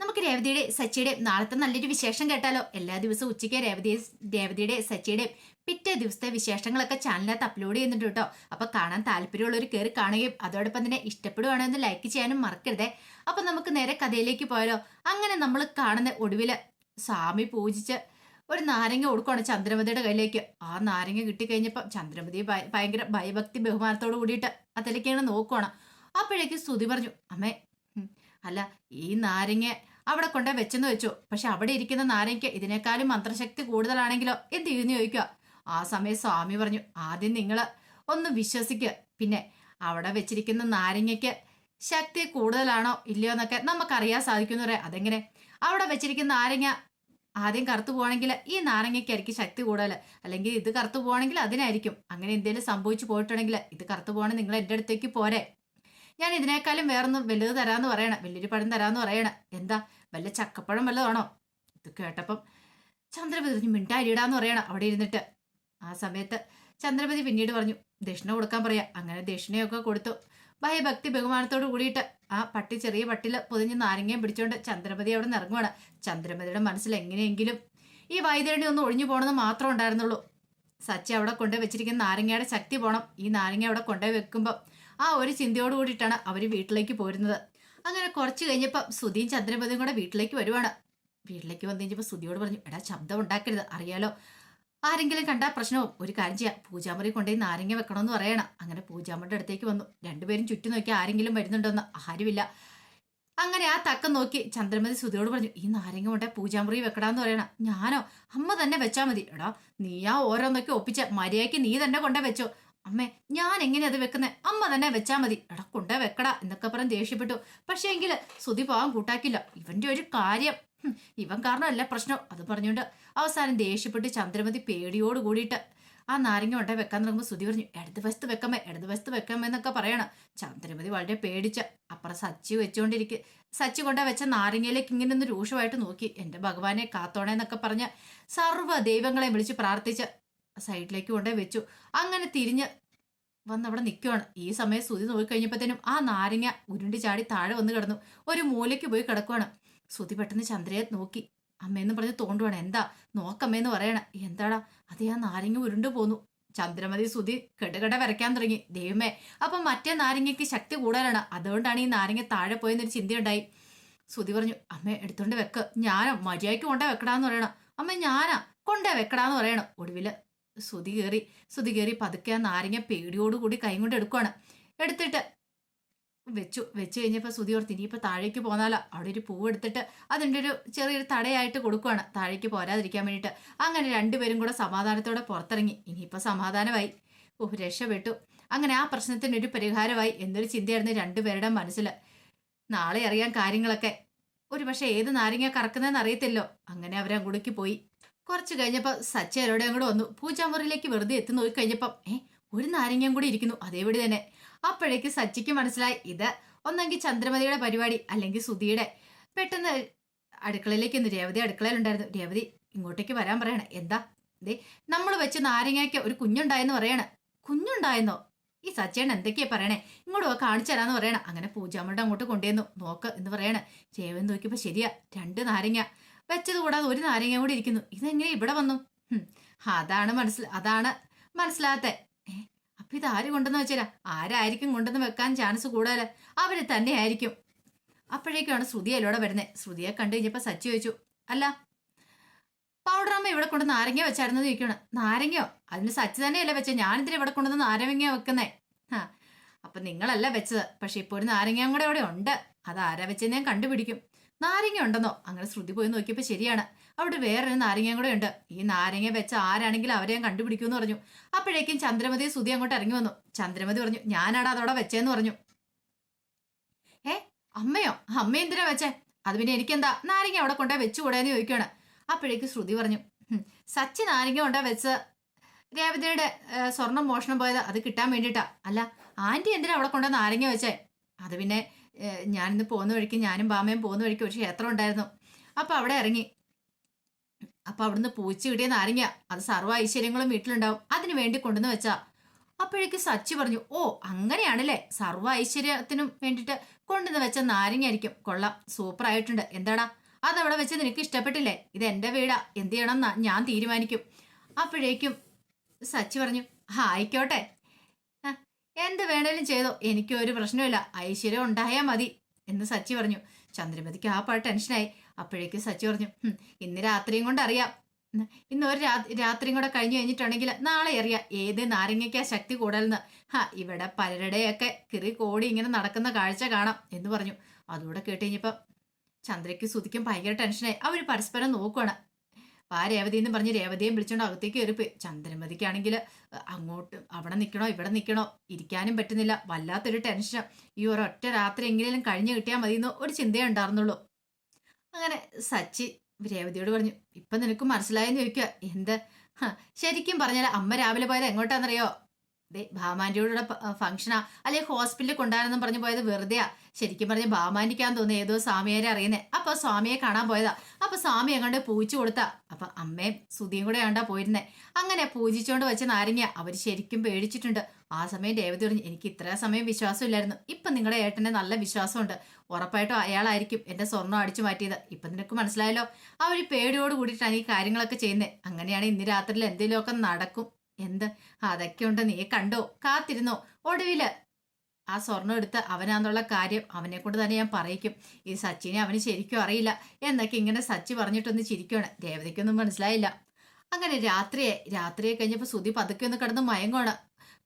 നമുക്ക് രേവതിയുടെ സച്ചിയുടെ നാളത്തെ നല്ലൊരു വിശേഷം കേട്ടാലോ? എല്ലാ ദിവസവും ഉച്ചയ്ക്ക് രേവതി രേവതിയുടെ സച്ചിയുടെ പിറ്റേ ദിവസത്തെ വിശേഷങ്ങളൊക്കെ ചാനലിനകത്ത് അപ്ലോഡ് ചെയ്യുന്നുണ്ട് കേട്ടോ. അപ്പൊ കാണാൻ താല്പര്യമുള്ളവർ കയറി കാണുകയും അതോടൊപ്പം തന്നെ ഇഷ്ടപ്പെടുവാണെന്ന് ലൈക്ക് ചെയ്യാനും മറക്കരുതേ. അപ്പൊ നമുക്ക് നേരെ കഥയിലേക്ക് പോയാലോ? അങ്ങനെ നമ്മൾ കാണുന്ന ഒടുവിൽ സ്വാമി പൂജിച്ച് ഒരു നാരങ്ങ കൊടുക്കുകയാണ് ചന്ദ്രമതിയുടെ കയ്യിലേക്ക്. ആ നാരങ്ങ കിട്ടിക്കഴിഞ്ഞപ്പോൾ ചന്ദ്രമതി ഭയ- ഭയങ്കര ഭയഭക്തി ബഹുമാനത്തോട് കൂടിയിട്ട് അതിലേക്കാണ് നോക്കുവാണ്. അപ്പോഴേക്ക് സ്തുതി പറഞ്ഞു അമ്മേ അല്ല ഈ നാരങ്ങ അവിടെ കൊണ്ടേ വെച്ചെന്ന് വെച്ചു. പക്ഷെ അവിടെ ഇരിക്കുന്ന നാരങ്ങയ്ക്ക് ഇതിനേക്കാളും മന്ത്രശക്തി കൂടുതലാണെങ്കിലോ? എന്ത് ചെയ്യുന്നു ചോദിക്കുക. ആ സമയം സ്വാമി പറഞ്ഞു ആദ്യം നിങ്ങൾ ഒന്ന് വിശ്വസിക്കുക പിന്നെ അവിടെ വെച്ചിരിക്കുന്ന നാരങ്ങയ്ക്ക് ശക്തി കൂടുതലാണോ ഇല്ലയോ എന്നൊക്കെ നമുക്കറിയാൻ സാധിക്കുന്നു പറയാം അതെങ്ങനെ? അവിടെ വെച്ചിരിക്കുന്ന നാരങ്ങ ആദ്യം കറുത്തു പോവാണെങ്കിൽ ഈ നാരങ്ങയ്ക്കായിരിക്കും ശക്തി കൂടുതൽ അല്ലെങ്കിൽ ഇത് കറുത്തു പോവാണെങ്കിൽ അതിനായിരിക്കും. അങ്ങനെ എന്തെങ്കിലും സംഭവിച്ചു പോയിട്ടുണ്ടെങ്കിൽ ഇത് കറുത്തു പോകണമെങ്കിൽ നിങ്ങൾ എന്റെ അടുത്തേക്ക് പോരെ. ഞാൻ ഇതിനേക്കാളും വേറൊന്നും വലുത് തരാമെന്ന് പറയണ. വലിയൊരു പഴം തരാമെന്ന് പറയണ. എന്താ? വല്ല ചക്കപ്പഴം വല്ലതാണോ? ഇത് കേട്ടപ്പം ചന്ദ്രപതി മിണ്ടാരിടാന്ന് പറയണം അവിടെ ഇരുന്നിട്ട്. ആ സമയത്ത് ചന്ദ്രപതി പിന്നീട് പറഞ്ഞു ദക്ഷിണ കൊടുക്കാൻ പറയാ. അങ്ങനെ ദക്ഷിണയൊക്കെ കൊടുത്തു. ഭയഭക്തി ബഹുമാനത്തോട് കൂടിയിട്ട് ആ പട്ടി ചെറിയ പട്ടിയിൽ പൊതിഞ്ഞ് നാരങ്ങയും പിടിച്ചുകൊണ്ട് ചന്ദ്രപതി അവിടെ ഇറങ്ങുവാണ് ചന്ദ്രപതിയുടെ മനസ്സിൽ എങ്ങനെയെങ്കിലും ഈ വൈദ്യരണി ഒന്ന് ഒഴിഞ്ഞു പോകണമെന്ന് മാത്രം ഉണ്ടായിരുന്നുള്ളൂ. സച്ചി അവിടെ കൊണ്ടുപോയി വെച്ചിരിക്കുന്ന നാരങ്ങയുടെ ശക്തി പോണം. ഈ നാരങ്ങ അവിടെ കൊണ്ടുപോയി വെക്കുമ്പോൾ ആ ഒരു ചിന്തയോട് കൂടിയിട്ടാണ് അവർ വീട്ടിലേക്ക് പോരുന്നത്. അങ്ങനെ കുറച്ച് കഴിഞ്ഞപ്പോൾ സുധിയും ചന്ദ്രപതിയും കൂടെ വീട്ടിലേക്ക് വരുവാണ്. വീട്ടിലേക്ക് വന്നു കഴിഞ്ഞപ്പോൾ സുധിയോട് പറഞ്ഞു എടാ ശബ്ദം ഉണ്ടാക്കരുത് അറിയാലോ? ആരെങ്കിലും കണ്ടാ പ്രശ്നവും. ഒരു കാര്യം ചെയ്യാം. പൂജാമുറി കൊണ്ടുപോയി നാരങ്ങ വെക്കണമെന്ന് പറയണം. അങ്ങനെ പൂജാമുറിയുടെ അടുത്തേക്ക് വന്നു. രണ്ടുപേരും ചുറ്റും നോക്കി ആരെങ്കിലും വരുന്നുണ്ടോന്ന് ആരുമില്ല. അങ്ങനെ ആ തക്കം നോക്കി ചന്ദ്രമതി സുധിയോട് പറഞ്ഞു ഈ നാരങ്ങ കൊണ്ടേ പൂജാമുറി വെക്കടാന്ന് പറയണം. ഞാനോ? അമ്മ തന്നെ വെച്ചാൽ മതി. എടാ നീ ആ ഓരോന്നൊക്കെ ഒപ്പിച്ച മര്യാദയ്ക്ക് നീ തന്നെ കൊണ്ടേ വെച്ചോ. അമ്മേ ഞാൻ എങ്ങനെ അത് വെക്കുന്നത് അമ്മ തന്നെ വെച്ചാ മതി. എടാ വെക്കടാ എന്നൊക്കെ പറഞ്ഞ് ദേഷ്യപ്പെട്ടു. പക്ഷേ എങ്കിൽ സുതി പോവാൻ കൂട്ടാക്കില്ല. ഇവന്റെ ഒരു കാര്യം. ഇവൻ കാരണമല്ല പ്രശ്നം. അത് പറഞ്ഞുകൊണ്ട് അവസാനം ദേഷ്യപ്പെട്ട് ചന്ദ്രമതി പേടിയോട് കൂടിയിട്ട് ആ നാരങ്ങ കൊണ്ടേ വെക്കാൻ തുടങ്ങുമ്പോൾ സുതി പറഞ്ഞു ഇടത് വശത്ത് വെക്കമ്മേ ഇടത് വശത്ത് വെക്കമ്മേ എന്നൊക്കെ പറയണം. ചന്ദ്രമതി വളരെ പേടിച്ച. അപ്പുറം സച്ചി വെച്ചുകൊണ്ടിരിക്കുക സച്ചി കൊണ്ട വെച്ച നാരങ്ങയിലേക്ക് ഇങ്ങനെ ഒന്ന് രൂക്ഷമായിട്ട് നോക്കി. എന്റെ ഭഗവാനെ കാത്തോണേ എന്നൊക്കെ പറഞ്ഞ് സർവ ദൈവങ്ങളെ വിളിച്ച് പ്രാർത്ഥിച്ച് സൈഡിലേക്ക് കൊണ്ടേ വെച്ചു. അങ്ങനെ തിരിഞ്ഞ് വന്ന് അവിടെ നിൽക്കുവാണ് ഈ സമയം സുതി നോക്കിക്കഴിഞ്ഞപ്പോഴത്തേനും ആ നാരങ്ങ ഉരുണ്ടി ചാടി താഴെ വന്ന് കിടന്നു. ഒരു മൂലയ്ക്ക് പോയി കിടക്കുവാണ്. സുതി പെട്ടെന്ന് ചന്ദ്രയെ നോക്കി. അമ്മയെന്ന് പറഞ്ഞ് തോണ്ടുവാണ്. എന്താ? നോക്കമ്മേന്ന് പറയണ. എന്താടാ? അതേ ആ നാരങ്ങ ഉരുണ്ടു പോന്നു. ചന്ദ്രമതി സുതി കെടുകട വരയ്ക്കാൻ തുടങ്ങി. ദൈവമേ അപ്പൊ മറ്റേ നാരങ്ങയ്ക്ക് ശക്തി കൂടുതലാണ്. അതുകൊണ്ടാണ് ഈ നാരങ്ങ താഴെ പോയെന്നൊരു ചിന്തയുണ്ടായി. സുതി പറഞ്ഞു അമ്മ എടുത്തോണ്ട് വെക്ക്. ഞാനോ മര്യാദയ്ക്ക് കൊണ്ടേ വെക്കടാന്ന് പറയണം. അമ്മ ഞാനാ കൊണ്ടേ വെക്കടാന്ന് പറയണം. ഒടുവിൽ സുതി കയറി സുതി കയറി പതുക്കെ ആ നാരങ്ങ പേടിയോടുകൂടി കൈ കൊണ്ട് എടുക്കുവാണ്. എടുത്തിട്ട് വെച്ചു. വെച്ച് കഴിഞ്ഞപ്പോൾ സുതി ഓർത്ത് ഇനിയിപ്പോൾ താഴേക്ക് പോന്നാലോ. അവിടെ ഒരു പൂവ് എടുത്തിട്ട് അതിന്റെ ഒരു ചെറിയൊരു തടയായിട്ട് കൊടുക്കുവാണ്. താഴേക്ക് പോരാതിരിക്കാൻ വേണ്ടിയിട്ട്. അങ്ങനെ രണ്ടുപേരും കൂടെ സമാധാനത്തോടെ പുറത്തിറങ്ങി. ഇനിയിപ്പോൾ സമാധാനമായി. ഓഹ് രക്ഷപ്പെട്ടു. അങ്ങനെ ആ പ്രശ്നത്തിന് ഒരു പരിഹാരമായി എന്നൊരു ചിന്തയായിരുന്നു രണ്ടുപേരുടെ മനസ്സിൽ. നാളെ അറിയാൻ കാര്യങ്ങളൊക്കെ. ഒരു പക്ഷേ ഏത് നാരങ്ങ കറക്കുന്നതെന്ന് അറിയത്തില്ലോ. അങ്ങനെ അവർ അങ്ങോട്ടേക്ക് പോയി. കുറച്ച് കഴിഞ്ഞപ്പോൾ സച്ചി അവരോടെ അങ്ങോട്ട് വന്നു. പൂജാമുറിയിലേക്ക് വെറുതെ എത്തി നോക്കി കഴിഞ്ഞപ്പം ഏ ഒരു നാരങ്ങയും കൂടി ഇരിക്കുന്നു. അതേപടി തന്നെ. അപ്പോഴേക്ക് സച്ചിക്ക് മനസ്സിലായി ഇത് ഒന്നെങ്കിൽ ചന്ദ്രമതിയുടെ പരിപാടി അല്ലെങ്കിൽ സുധിയുടെ. പെട്ടെന്ന് അടുക്കളയിലേക്ക് ഒന്ന് രേവതി അടുക്കളയിലുണ്ടായിരുന്നു. രേവതി ഇങ്ങോട്ടേക്ക് വരാൻ പറയണേ. എന്താ? ദേ നമ്മൾ വെച്ച് നാരങ്ങയ്ക്ക് ഒരു കുഞ്ഞുണ്ടായെന്ന് പറയണ. കുഞ്ഞുണ്ടായെന്നോ? ഈ സച്ചേണ് എന്തൊക്കെയാ പറയണേ? ഇങ്ങോട്ട് വാ കാണിച്ചു തരാന്ന് പറയണ. അങ്ങനെ പൂജാമ്മയുടെ അങ്ങോട്ട് കൊണ്ടുവന്നു. നോക്ക് എന്ന് പറയണേ. രേവതി നോക്കിയപ്പോ ശരിയാ രണ്ട് നാരങ്ങ. വെച്ചത് കൂടാതെ ഒരു നാരങ്ങ കൂടി ഇരിക്കുന്നു. ഇതെങ്ങനെ ഇവിടെ വന്നു? അതാണ് മനസ്സിൽ അതാണ് മനസ്സിലാത്തെ. അപ്പൊ ഇത് ആര് കൊണ്ടെന്ന് വെച്ചേരാ? ആരായിരിക്കും കൊണ്ടെന്ന് വെക്കാൻ ചാൻസ് കൂടുതൽ അവർ തന്നെ ആയിരിക്കും അപ്പോഴേക്കാണ് ശ്രുതി അതിലൂടെ വരുന്നത് ശ്രുതിയെ കണ്ടു കഴിഞ്ഞപ്പോ സച്ചി ചോദിച്ചു അല്ല പൗഡർ അമ്മ ഇവിടെ കൊണ്ട് നാരങ്ങ വെച്ചായിരുന്നു? ചോദിക്കണം നാരങ്ങയോ? അതിന് സച്ചി തന്നെയല്ലേ വെച്ചത് ഞാനിതിന് ഇവിടെ കൊണ്ടുവന്ന് നാരങ്ങ വെക്കുന്നേ? ആ അപ്പൊ നിങ്ങളല്ല വെച്ചത്. പക്ഷെ ഇപ്പൊ ഒരു നാരങ്ങയും കൂടെ ഇവിടെ ഉണ്ട്. അത് ആരാ വെച്ചെന്ന് ഞാൻ കണ്ടുപിടിക്കും. നാരങ്ങ ഉണ്ടെന്നോ? അങ്ങനെ ശ്രുതി പോയി നോക്കിയപ്പോ ശരിയാണ്. അവിടെ വേറൊരു നാരങ്ങയും കൂടെ ഉണ്ട്. ഈ നാരങ്ങ വെച്ച ആരാണെങ്കിലും അവരെ ഞാൻ കണ്ടുപിടിക്കുമെന്ന് പറഞ്ഞു. അപ്പോഴേക്കും ചന്ദ്രമതി സുതി അങ്ങോട്ട് ഇറങ്ങി വന്നു. ചന്ദ്രമതി പറഞ്ഞു ഞാനാടാ അതോടെ വെച്ചേന്ന് പറഞ്ഞു. ഏ അമ്മയോ? അമ്മ എന്തിനാ വെച്ചേ? അത് പിന്നെ എനിക്കെന്താ? നാരങ്ങ അവിടെ കൊണ്ടേ വെച്ചുകൂടാന്ന് ചോദിക്കുകയാണ് അപ്പോഴേക്ക് ശ്രുതി പറഞ്ഞു "ഹും, സച്ചി നാരങ്ങ കൊണ്ടാ വെച്ച് രേവതിയുടെ സ്വർണം മോഷണം പോയത് അത് കിട്ടാൻ വേണ്ടിയിട്ടാ. അല്ല ആന്റി എന്തിനാ അവിടെ കൊണ്ടുവന്ന് നാരങ്ങ വെച്ചേ? അത് പിന്നെ ഞാനിന്ന് പോകുന്ന വഴിക്ക് ഞാനും ബാമയും പോകുന്ന വഴിക്ക് ഒരു ക്ഷേത്രം ഉണ്ടായിരുന്നു. അപ്പൊ അവിടെ ഇറങ്ങി. അപ്പൊ അവിടുന്ന് പൂച്ച കിട്ടിയ നാരങ്ങ. അത് സർവ ഐശ്വര്യങ്ങളും വീട്ടിലുണ്ടാവും. അതിനു വേണ്ടി കൊണ്ടുവന്ന് വെച്ചാ. അപ്പോഴേക്ക് സച്ചി പറഞ്ഞു ഓ അങ്ങനെയാണല്ലേ. സർവ ഐശ്വര്യത്തിനും വേണ്ടിയിട്ട് കൊണ്ടുവന്ന് വെച്ച നാരങ്ങയായിരിക്കും കൊള്ളാം. സൂപ്പർ ആയിട്ടുണ്ട്. എന്താടാ? അതവിടെ വെച്ച് നിനക്ക് ഇഷ്ടപ്പെട്ടില്ലേ? ഇത് എന്റെ വീടാ. എന്ത് ചെയ്യണം ഞാൻ തീരുമാനിക്കും. അപ്പോഴേക്കും സച്ചി പറഞ്ഞു "ആ, ആയിക്കോട്ടെ. എന്ത് വേണേലും ചെയ്തോ. എനിക്ക് ഒരു പ്രശ്നമില്ല ഐശ്വര്യം ഉണ്ടായാൽ മതി. എന്ന് സച്ചി പറഞ്ഞു. ചന്ദ്രമതിക്ക് ആ പാട് ടെൻഷനായി. അപ്പോഴേക്ക് സച്ചി പറഞ്ഞു "ഹും, ഇന്ന് രാത്രിയും കൊണ്ട് അറിയാം. ഇന്ന് ഒരു രാത്രിയും കൂടെ കഴിഞ്ഞു കഴിഞ്ഞിട്ടുണ്ടെങ്കിൽ നാളെ അറിയാം. ഏത് നാരങ്ങയ്ക്കാ ശക്തി കൂടലെന്ന് ഹാ ഇവിടെ പലരുടെയൊക്കെ കിറി കോടി ഇങ്ങനെ നടക്കുന്ന കാഴ്ച കാണാം എന്ന് പറഞ്ഞു. അതുകൂടെ കേട്ട് കഴിഞ്ഞപ്പം ചന്ദ്രയ്ക്ക് സുതിക്കും ഭയങ്കര ടെൻഷനായി. അവർ പരസ്പരം ആ രേവതി എന്ന് പറഞ്ഞ് രേവതിയും വിളിച്ചോണ്ട് അകത്തേക്ക് കയറിപ്പോയി ചന്ദ്രമതിക്കാണെങ്കിൽ അങ്ങോട്ട് അവിടെ നിൽക്കണോ ഇവിടെ നിൽക്കണോ ഇരിക്കാനും പറ്റുന്നില്ല വല്ലാത്തൊരു ടെൻഷൻ ഈ ഒരൊറ്റ രാത്രി എങ്ങനെയും കഴിഞ്ഞു കിട്ടിയാൽ മതി എന്ന് ഒരു ചിന്തയേ ഉണ്ടായിരുന്നുള്ളൂ അങ്ങനെ സച്ചി രേവതിയോട് പറഞ്ഞു ഇപ്പം നിനക്ക് മനസ്സിലായെന്ന് ചോദിക്കുക എന്ത്? ശരിക്കും പറഞ്ഞാൽ അമ്മ രാവിലെ പോയത് എങ്ങോട്ടാണെന്നറിയോ ദേ ഫംഗ്ഷനാ അല്ലെ ഹോസ്പിറ്റലിൽ കൊണ്ടുവരാനെന്നും പറഞ്ഞു പോയത് വെറുതെയാ. ശരിക്കും പറഞ്ഞ് ഭാമാന്റിക്കാന്ന് തോന്നി ഏതോ സ്വാമിയാരെ അറിയുന്നേ. അപ്പൊ സ്വാമിയെ കാണാൻ പോയതാ. അപ്പൊ സ്വാമി അങ്ങോട്ട് പൂജിച്ചു കൊടുത്താ. അപ്പൊ അമ്മയും സുധിയും കൂടെ ആണ്ടാ പോയിരുന്നേ. അങ്ങനെ പൂജിച്ചോണ്ട് വെച്ച നാരങ്ങ അവർ ശരിക്കും പേടിച്ചിട്ടുണ്ട്. ആ സമയം രേവതി പറഞ്ഞു എനിക്ക് ഇത്ര സമയം വിശ്വാസമില്ലായിരുന്നു. ഇപ്പൊ നിങ്ങളുടെ ഏട്ടനെ നല്ല വിശ്വാസമുണ്ട്. ഉറപ്പായിട്ടും അയാളായിരിക്കും എന്റെ സ്വർണം അടിച്ചു മാറ്റിയത്. ഇപ്പൊ നിനക്ക് മനസ്സിലായല്ലോ? ആ ഒരു പേടിയോട് കൂടിയിട്ടാണ് ഈ കാര്യങ്ങളൊക്കെ ചെയ്യുന്നത് അങ്ങനെയാണ് ഇന്ന് രാത്രിയിൽ എന്തെങ്കിലുമൊക്കെ നടക്കും. എന്ത്? അതൊക്കെ ഉണ്ട് നീ കണ്ടോ? കാത്തിരുന്നോ? ഒടുവിൽ ആ സ്വർണം എടുത്ത് അവനാന്നുള്ള കാര്യം അവനെ കൊണ്ട് തന്നെ ഞാൻ പറയിക്കും. ഈ സച്ചിനെ അവന് ശരിക്കും അറിയില്ല. എന്നൊക്കെ ഇങ്ങനെ സച്ചി പറഞ്ഞിട്ടൊന്ന് ചിരിക്കുകയാണ് രേവതിക്കൊന്നും മനസ്സിലായില്ല. അങ്ങനെ രാത്രിയെ രാത്രിയെ കഴിഞ്ഞപ്പോൾ സുധി പതുക്കെ ഒന്ന് കിടന്ന് മയങ്ങുവാണ്.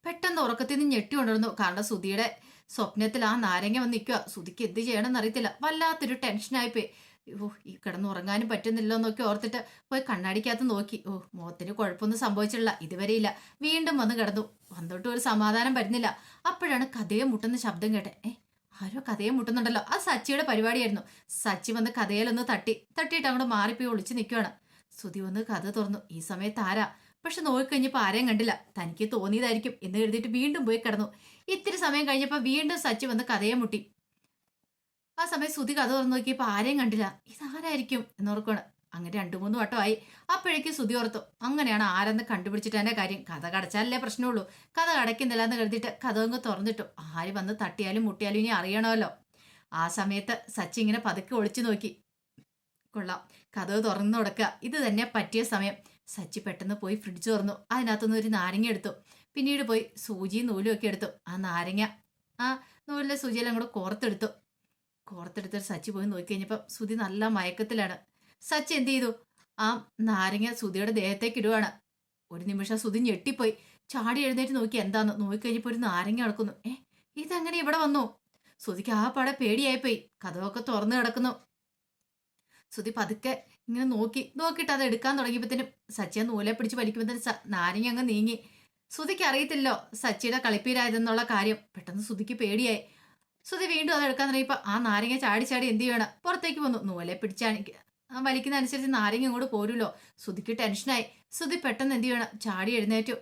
പെട്ടെന്ന് ഉറക്കത്തിൽ നിന്ന് ഞെട്ടി കൊണ്ടിരുന്നു കാരണം സുധിയുടെ സ്വപ്നത്തിൽ ആ നാരങ്ങ വന്ന് നിൽക്കുക സുധിക്ക് എന്ത് ചെയ്യണമെന്ന് അറിയത്തില്ല. വല്ലാത്തൊരു ടെൻഷനായിപ്പോയി ഓ ഈ കിടന്നുറങ്ങാനും പറ്റുന്നില്ല എന്നൊക്കെ ഓർത്തിട്ട് പോയി കണ്ണാടിക്കകത്ത് നോക്കി. ഓ മുഖത്തിന് കുഴപ്പമൊന്നും സംഭവിച്ചിട്ടില്ല. ഇതുവരെയില്ല വീണ്ടും വന്ന് കിടന്നു. വന്നിട്ട് ഒരു സമാധാനം വരുന്നില്ല അപ്പോഴാണ് കഥയെ മുട്ടുന്ന ശബ്ദം കേട്ടെ. ഏ ആരോ കഥയെ മുട്ടുന്നുണ്ടല്ലോ. ആ സച്ചിയുടെ പരിപാടിയായിരുന്നു. സച്ചി വന്ന് കഥയിലൊന്ന് തട്ടി. തട്ടിയിട്ട് അങ്ങോട്ട് മാറിപ്പോയി ഒളിച്ച് നിൽക്കുകയാണ് സുധി വന്ന് കഥ തുറന്നു. ഈ സമയത്ത് ആരാ? പക്ഷെ നോക്കിക്കഴിഞ്ഞപ്പോൾ ആരെയും കണ്ടില്ല. തനിക്ക് തോന്നിയതായിരിക്കും എന്ന് കരുതിയിട്ട് വീണ്ടും പോയി കിടന്നു. ഇത്തിരി സമയം കഴിഞ്ഞപ്പോൾ വീണ്ടും സച്ചി വന്ന് കഥയെ മുട്ടി. ആ സമയം ശ്രുതി കഥ തുറന്നു നോക്കിയപ്പോൾ ആരെയും കണ്ടില്ല. ഇതാരായിരിക്കും? എന്നോർക്കാണ് അങ്ങനെ രണ്ടു മൂന്ന് വട്ടമായി. അപ്പോഴേക്കും ശ്രുതി ഓർത്തു അങ്ങനെയാണ് ആരെന്ന് കണ്ടുപിടിച്ചിട്ട് എന്റെ കാര്യം? കഥ കടച്ചാലല്ലേ പ്രശ്നമുള്ളൂ. കഥ കടക്കുന്നില്ല എന്ന് കരുതിയിട്ട് കഥ അങ്ങ് തുറന്നിട്ടു. ആര് വന്ന് തട്ടിയാലും മുട്ടിയാലും ഇനി അറിയണമല്ലോ. ആ സമയത്ത് സച്ചി ഇങ്ങനെ പതുക്കെ ഒളിച്ചു നോക്കി. കൊള്ളാം. കഥ തുറന്നു കൊടുക്കുക ഇത് തന്നെ പറ്റിയ സമയം. സച്ചി പെട്ടെന്ന് പോയി ഫ്രിഡ്ജ് തുറന്നു. അതിനകത്തുനിന്ന് ഒരു നാരങ്ങ എടുത്തു. പിന്നീട് പോയി സൂചിയും നൂലും ഒക്കെ എടുത്തു. ആ നാരങ്ങ ആ നൂലിലെ സൂചിയെല്ലാം കൂടെ കോർത്തെടുത്തു. കോർത്തെടുത്തിട്ട് സച്ചി പോയി നോക്കിക്കഴിഞ്ഞപ്പോൾ സുധി നല്ല മയക്കത്തിലാണ്. സച്ചി എന്ത് ചെയ്തു? ആ നാരങ്ങ സുധിയുടെ ദേഹത്തേക്ക് ഇടുവാണ്. ഒരു നിമിഷം സുധി ഞെട്ടിപ്പോയി. ചാടി എഴുന്നേറ്റ് നോക്കി എന്താന്ന് നോക്കിക്കഴിഞ്ഞപ്പോൾ ഒരു നാരങ്ങ കിടക്കുന്നു ഏ ഇതെങ്ങനെ ഇവിടെ വന്നു? സുധിക്ക് ആ പാടെ പേടിയായിപ്പോയി. കഥവൊക്കെ തുറന്നു കിടക്കുന്നു. സുധി പതുക്കെ ഇങ്ങനെ നോക്കി നോക്കിയിട്ട് അത് എടുക്കാൻ തുടങ്ങിയപ്പോഴത്തേനും സച്ചി ആ നൂലെ പിടിച്ച് തന്നെ നാരങ്ങ അങ്ങ് നീങ്ങി. സുധിക്ക് അറിയത്തില്ലോ സച്ചിയുടെ കളിപ്പീരായതെന്നുള്ള കാര്യം. പെട്ടെന്ന് സുധിക്ക് പേടിയായി. സുധി വീണ്ടും അത് എടുക്കാൻ തുടങ്ങിയപ്പോൾ ആ നാരങ്ങ ചാടി ചാടി എന്ത് ചെയ്യണം? പുറത്തേക്ക് വന്നു. നൂലെ ആ വലിക്കുന്ന അനുസരിച്ച് നാരങ്ങ ഇങ്ങോട്ട് പോരുമല്ലോ സുധിക്ക് ടെൻഷനായി സുധി പെട്ടെന്ന് എന്ത് ചെയ്യണം? ചാടി എഴുന്നേറ്റു.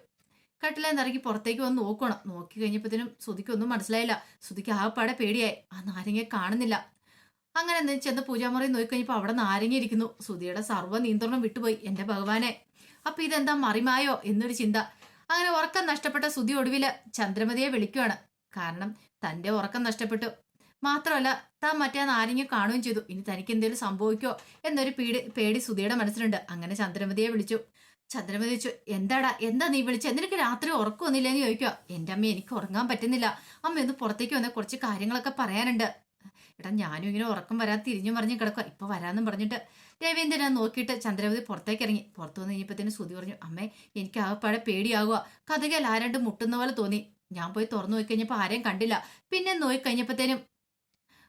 കട്ടിലേന്ന് ഇറങ്ങി പുറത്തേക്ക് വന്ന് നോക്കണം. നോക്കി കഴിഞ്ഞപ്പോഴത്തേനും സുധിക്കൊന്നും മനസ്സിലായില്ല. സുധിക്ക് ആ പാടെ പേടിയായി. ആ നാരങ്ങ കാണുന്നില്ല. അങ്ങനെ എന്ന് ചെന്ന് പൂജാമുറി നോക്കി കഴിഞ്ഞപ്പോൾ അവിടെ നാരങ്ങ ഇരിക്കുന്നു. സുധിയുടെ സർവ നിയന്ത്രണം വിട്ടുപോയി. എന്റെ ഭഗവാനെ. അപ്പൊ ഇതെന്താ മറിമായോ എന്നൊരു ചിന്ത. അങ്ങനെ ഉറക്കം നഷ്ടപ്പെട്ട സുധി ഒടുവിൽ ചന്ദ്രമതിയെ വിളിക്കുകയാണ് കാരണം തന്റെ ഉറക്കം നഷ്ടപ്പെട്ടു. മാത്രമല്ല താൻ മറ്റേ ആരെങ്കിലും കാണുകയും ചെയ്തു. ഇനി തനിക്ക് എന്തെങ്കിലും സംഭവിക്കോ എന്നൊരു പേടി പേടി സുധിയുടെ മനസ്സിലുണ്ട്. അങ്ങനെ ചന്ദ്രമതിയെ വിളിച്ചു. ചന്ദ്രമതി ചോദിച്ചു എന്താടാ എന്താ നീ വിളിച്ചത് നിനക്ക് രാത്രി ഉറക്കമൊന്നുമില്ലെന്ന് ചോദിക്കുക എന്റെ അമ്മ എനിക്ക് ഉറങ്ങാൻ പറ്റുന്നില്ല. അമ്മ ഒന്ന് പുറത്തേക്ക് വന്ന കുറച്ച് കാര്യങ്ങളൊക്കെ പറയാനുണ്ട്. എടാ ഞാനും ഇങ്ങനെ ഉറക്കം വരാൻ തിരിഞ്ഞു പറഞ്ഞ് കിടക്കുക ഇപ്പൊ വരാന്നും പറഞ്ഞിട്ട്. രവീന്ദ്രൻ നോക്കിയിട്ട് ചന്ദ്രമതി പുറത്തേക്ക് ഇറങ്ങി. പുറത്തു വന്ന് കഴിഞ്ഞപ്പത്തേന് സുധി പറഞ്ഞു അമ്മേ എനിക്ക് ആകപ്പാടെ പേടിയാകുക കഥകയിൽ ആരണ്ട് മുട്ടുന്ന പോലെ തോന്നി. ഞാൻ പോയി തുറന്നു നോക്കി കഴിഞ്ഞപ്പോൾ ആരെയും കണ്ടില്ല. പിന്നെ നോക്കി കഴിഞ്ഞപ്പോഴത്തേനും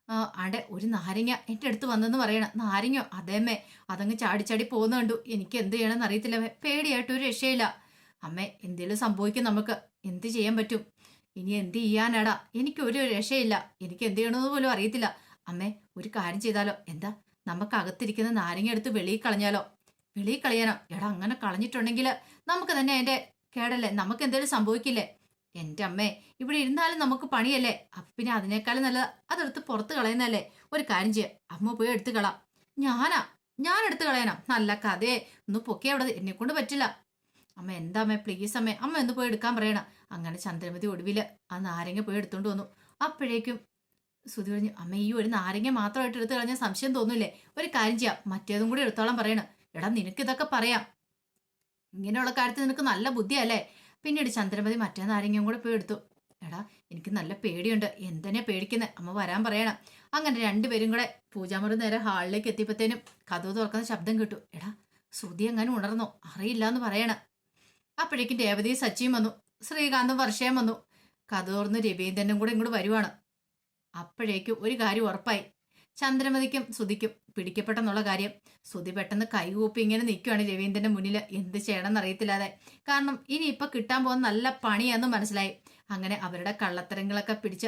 ആ, ആടെ ഒരു നാരങ്ങ എന്റെ അടുത്ത് വന്നെന്ന് പറയണം. നാരങ്ങയോ? അതേമ്മേ അതങ്ങ് ചാടി ചാടി പോകുന്ന കണ്ടു. എനിക്ക് എന്ത് ചെയ്യണമെന്ന് അറിയത്തില്ല. പേടിയായിട്ട് ഒരു രക്ഷയില്ല. അമ്മേ എന്തെങ്കിലും സംഭവിക്കും നമുക്ക്. എന്ത് ചെയ്യാൻ പറ്റും? ഇനി എന്ത് ചെയ്യാനാടാ? എനിക്ക് ഒരു രക്ഷയില്ല. എനിക്ക് എന്ത് ചെയ്യണമെന്ന് പോലും അറിയത്തില്ല. അമ്മേ ഒരു കാര്യം ചെയ്താലോ? എന്താ? നമുക്ക് അകത്തിരിക്കുന്ന നാരങ്ങ എടുത്ത് വെളിയിൽ കളഞ്ഞാലോ? വെളിയിൽ കളയാനോ? എടാ അങ്ങനെ കളഞ്ഞിട്ടുണ്ടെങ്കിൽ നമുക്ക് തന്നെ അതിന്റെ കേടല്ലേ? നമുക്ക് എന്തെങ്കിലും സംഭവിക്കില്ലേ? എന്റെ അമ്മേ ഇവിടെ ഇരുന്നാലും നമുക്ക് പണിയല്ലേ? അപ്പൊ പിന്നെ അതിനേക്കാളും നല്ലത് അതെടുത്ത് പുറത്ത് കളയുന്നല്ലേ ഒരു കാര്യം ചെയ്യാം അമ്മ പോയി എടുത്തു കളാം. ഞാനാ ഞാൻ എടുത്തു കളയണം. നല്ല കഥയെ ഒന്ന് പൊക്കി അവിടെ എന്നെ കൊണ്ട് പറ്റില്ല. അമ്മ എന്താ അമ്മേ പ്ലീസ് അമ്മേ അമ്മ എന്ന് പോയി എടുക്കാൻ പറയണം? അങ്ങനെ ചന്ദ്രമതി ഒടുവിൽ ആ നാരങ്ങ പോയി എടുത്തുകൊണ്ട് വന്നു. അപ്പോഴേക്കും സുധി പറഞ്ഞു അമ്മ ഈ ഒരു നാരങ്ങ മാത്രമായിട്ട് എടുത്തു കളഞ്ഞാൽ സംശയം തോന്നില്ലേ? ഒരു കാര്യം ചെയ്യാം മറ്റേതും കൂടി എടുത്തോളം പറയണം. എടാ നിനക്ക് ഇതൊക്കെ പറയാം. ഇങ്ങനെയുള്ള കാര്യത്തിൽ നിനക്ക് നല്ല ബുദ്ധിയല്ലേ പിന്നീട് ചന്ദ്രമതി മറ്റേ നാരങ്ങയും കൂടെ പോയി എടുത്തു. എടാ എനിക്ക് നല്ല പേടിയുണ്ട്. എന്തിനാ പേടിക്കുന്നത് അമ്മ വരാൻ പറയണം. അങ്ങനെ രണ്ടുപേരും കൂടെ പൂജാമുറി നേരെ ഹാളിലേക്ക് എത്തിയപ്പോഴത്തേനും കഥവ് തുറക്കുന്ന ശബ്ദം കിട്ടു. എടാ ശ്രുതി എങ്ങനെ ഉണർന്നോ? അറിയില്ല എന്ന് പറയണം. അപ്പോഴേക്കും രേവതി സച്ചിയും വന്നു. ശ്രീകാന്തും വർഷയും വന്നു. കഥ തുറന്ന് രവീന്ദ്രനും കൂടെ ഇങ്ങോട്ട് വരുവാണ്. അപ്പോഴേക്കും ഒരു കാര്യം ഉറപ്പായി. ചന്ദ്രമതിക്കും ശ്രുതിക്കും പിടിക്കപ്പെട്ടെന്നുള്ള കാര്യം. ശ്രുതി പെട്ടെന്ന് കൈകൂപ്പി ഇങ്ങനെ നിൽക്കുകയാണ് രവീന്ദ്രന്റെ മുന്നിൽ എന്ത് ചെയ്യണമെന്ന് അറിയത്തില്ലാതെ കാരണം ഇനി ഇപ്പൊ കിട്ടാൻ പോകുന്ന നല്ല പണിയാന്ന് മനസ്സിലായി. അങ്ങനെ അവരുടെ കള്ളത്തരങ്ങളൊക്കെ പിടിച്ച്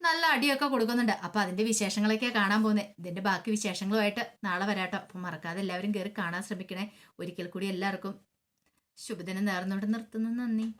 നല്ല അടിയൊക്കെ കൊടുക്കുന്നുണ്ട്. അപ്പൊ അതിന്റെ വിശേഷങ്ങളൊക്കെ കാണാൻ പോകുന്നത് ഇതിന്റെ ബാക്കി വിശേഷങ്ങളുമായിട്ട് നാളെ വരാട്ടോ. അപ്പൊ മറക്കാതെ എല്ലാവരും കയറി കാണാൻ ശ്രമിക്കണേ. ഒരിക്കൽ കൂടി എല്ലാവർക്കും ശുഭദിനം നേർന്നുകൊണ്ട് നിർത്തുന്നു. നന്ദി.